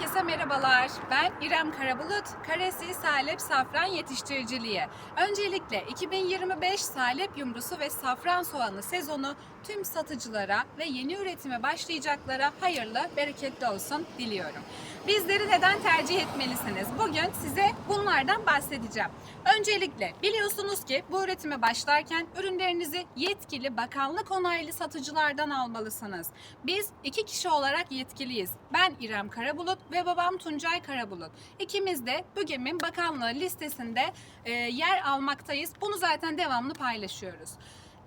Herkese merhabalar. Ben İrem Karabulut, Karesi Salep Safran Yetiştiriciliği. Öncelikle 2025 Salep Yumrusu ve Safran Soğanı sezonu tüm satıcılara ve yeni üretime başlayacaklara hayırlı, bereketli olsun diliyorum. Bizleri neden tercih etmelisiniz? Bugün size bunlardan bahsedeceğim. Öncelikle biliyorsunuz ki bu üretime başlarken ürünlerinizi yetkili bakanlık onaylı satıcılardan almalısınız. Biz iki kişi olarak yetkiliyiz. Ben İrem Karabulut ve babam Tuncay Karabulut. İkimiz de BÜGEM'in bakanlığı listesinde e, yer almaktayız. Bunu zaten devamlı paylaşıyoruz.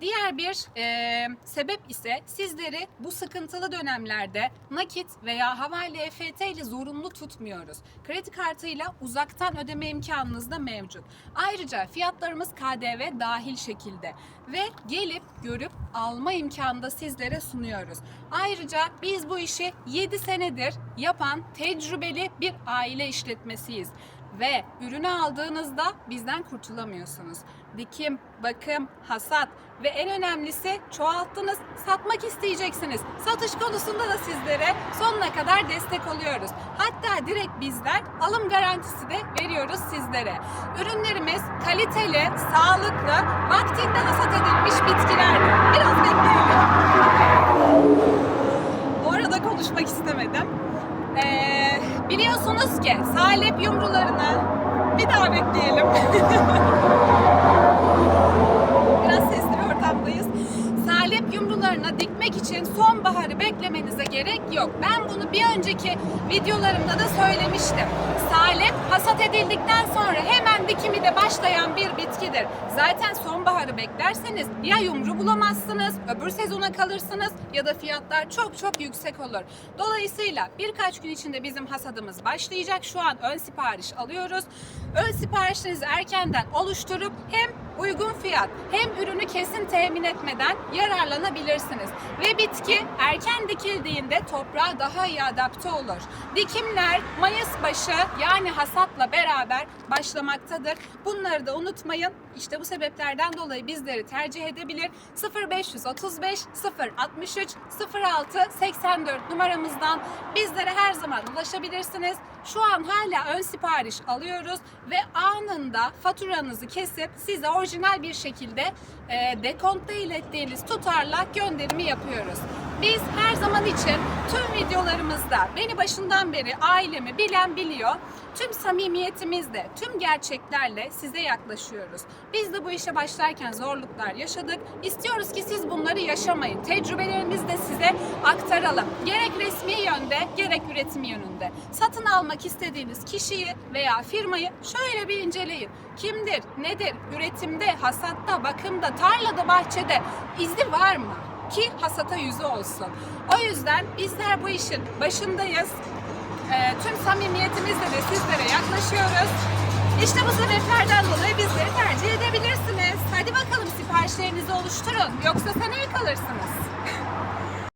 Diğer bir e, sebep ise sizleri bu sıkıntılı dönemlerde nakit veya havale EFT ile zorunlu tutmuyoruz. Kredi kartıyla uzaktan ödeme imkanınız da mevcut. Ayrıca fiyatlarımız KDV dahil şekilde ve gelip görüp alma imkanı da sizlere sunuyoruz. Ayrıca biz bu işi 7 senedir yapan tecrübeli bir aile işletmesiyiz ve ürünü aldığınızda bizden kurtulamıyorsunuz. Dikim, bakım, hasat ve en önemlisi çoğalttınız, satmak isteyeceksiniz. Satış konusunda da sizlere sonuna kadar destek oluyoruz. Hatta direkt bizler alım garantisi de veriyoruz sizlere. Ürünlerimiz kaliteli, sağlıklı, vaktinde hasat edilmiş bitkilerdir. Biliyorsunuz ki salep yumrularını bir daha bekleyelim. Biraz sesli bir ortamdayız. Salep yumrularına dikmek için sonbaharı beklemenize gerek yok. Ben bunu bir önceki videolarımda da söylemiştim. Salep hasat edildikten sonra hemen dikimi de başlayan bir bitkidir. Zaten sonbaharı beklerseniz ya yumru bulamazsınız, öbür sezona kalırsınız ya da fiyatlar çok çok yüksek olur. Dolayısıyla birkaç gün içinde bizim hasadımız başlayacak. Şu an ön sipariş alıyoruz. Ön siparişinizi erkenden oluşturup hem uygun fiyat hem ürünü kesin temin etmeden yararlanabilirsiniz. Ve bitki erken dikildiğinde toprağa daha iyi adapte olur. Dikimler Mayıs başı yani hasatla beraber başlamaktadır. Bunları da unutmayın. İşte bu sebeplerden dolayı bizleri tercih edebilir. 0535 063 06 84 numaramızdan bizlere her zaman ulaşabilirsiniz. Şu an hala ön sipariş alıyoruz ve anında faturanızı kesip size orijinal bir şekilde e, dekontta ilettiğiniz tutarla gönderimi yapıyoruz. Biz her zaman için tüm videolarımızda beni başından beri ailemi bilen biliyor. Tüm samimiyetimizle, tüm gerçeklerle size yaklaşıyoruz. Biz de bu işe başlarken zorluklar yaşadık. İstiyoruz ki siz bunları yaşamayın. Tecrübelerimizi de size aktaralım. Gerek resmi yönde, gerek üretim yönünde. Satın almak istediğiniz kişiyi veya firmayı şöyle bir inceleyin. Kimdir, nedir, üretimde, hasatta, bakımda, tarlada, bahçede izi var mı? Ki hasata yüzü olsun. O yüzden bizler bu işin başındayız. Ee, tüm samimiyetimizle de sizlere yaklaşıyoruz. İşte bu sebeplerden dolayı bizleri tercih edebilirsiniz. Hadi bakalım siparişlerinizi oluşturun. Yoksa seneye kalırsınız.